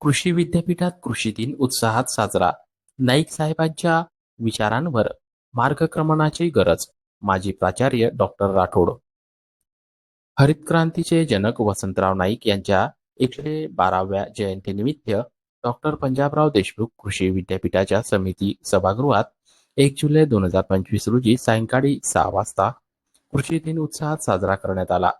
कृषी विद्यापीठात कृषी दिन उत्साहात साजरा. नाईक साहेबांच्या विचारांवर मार्गक्रमणाची गरज माजी प्राचार्य डॉक्टर राठोड. हरितक्रांतीचे जनक वसंतराव नाईक यांच्या एकशे बाराव्या जयंतीनिमित्त डॉक्टर पंजाबराव देशमुख कृषी विद्यापीठाच्या समिती सभागृहात एक जुलै दोन हजार पंचवीस रोजी सायंकाळी सहा वाजता कृषी दिन उत्साहात साजरा करण्यात आला.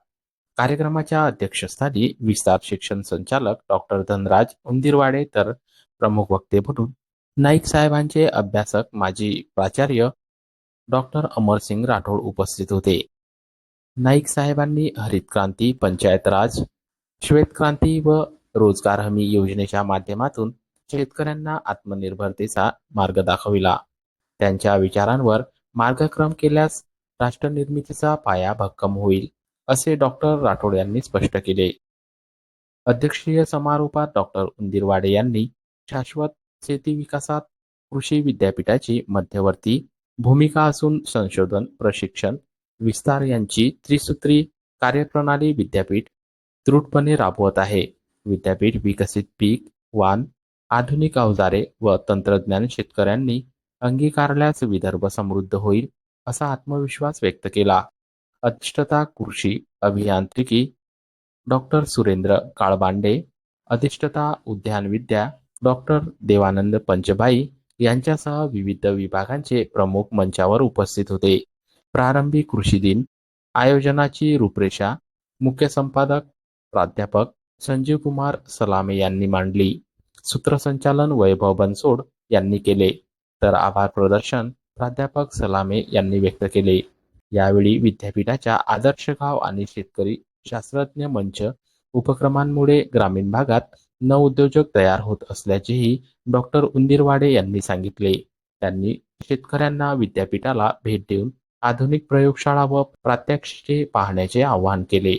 कार्यक्रमाच्या अध्यक्षस्थानी विस्तार शिक्षण संचालक डॉक्टर धनराज उंदीरवाडे तर प्रमुख वक्ते म्हणून नाईक साहेबांचे अभ्यासक माजी प्राचार्य डॉक्टर अमरसिंग राठोड उपस्थित होते. नाईक साहेबांनी हरित क्रांती पंचायत राज श्वेत क्रांती व रोजगार हमी योजनेच्या माध्यमातून शेतकऱ्यांना आत्मनिर्भरतेचा मार्ग दाखविला. त्यांच्या विचारांवर मार्गक्रम केल्यास राष्ट्रनिर्मितीचा पाया भक्कम होईल. असे डॉक्टर राठोड यांनी स्पष्ट केले. अध्यक्षीय समारोपात डॉक्टर उंदीरवाडे यांनी शाश्वत शेती विकासात कृषी विद्यापीठाची मध्यवर्ती भूमिका असून संशोधन प्रशिक्षण विस्तार यांची त्रिसूत्री कार्यप्रणाली विद्यापीठ दृढपणे राबवत आहे. विद्यापीठ विकसित पीक वाण आधुनिक अवजारे व तंत्रज्ञान शेतकऱ्यांनी अंगीकारल्यास विदर्भ समृद्ध होईल असा आत्मविश्वास व्यक्त केला. अधिष्ठता कृषी अभियांत्रिकी डॉक्टर सुरेंद्र काळबांडे अधिष्ठता उद्यानविद्या डॉक्टर देवानंद पंचभाई यांच्यासह विविध विभागांचे प्रमुख मंचावर उपस्थित होते. प्रारंभी कृषी दिन आयोजनाची रूपरेषा मुख्य संपादक प्राध्यापक संजीव कुमार सलामे यांनी मांडली. सूत्रसंचालन वैभव बनसोड यांनी केले. तर आभार प्रदर्शन प्राध्यापक सलामे यांनी व्यक्त केले. यावेळी विद्यापीठाच्या आदर्श गाव आणि शेतकरी शास्त्रज्ञ मंच उपक्रमांमुळे ग्रामीण भागात नवउद्योजक तयार होत असल्याचेही डॉक्टर उंदीरवाडे यांनी सांगितले. त्यांनी शेतकऱ्यांना विद्यापीठाला भेट देऊन आधुनिक प्रयोगशाळा व प्रात्यक्षिके पाहण्याचे आवाहन केले.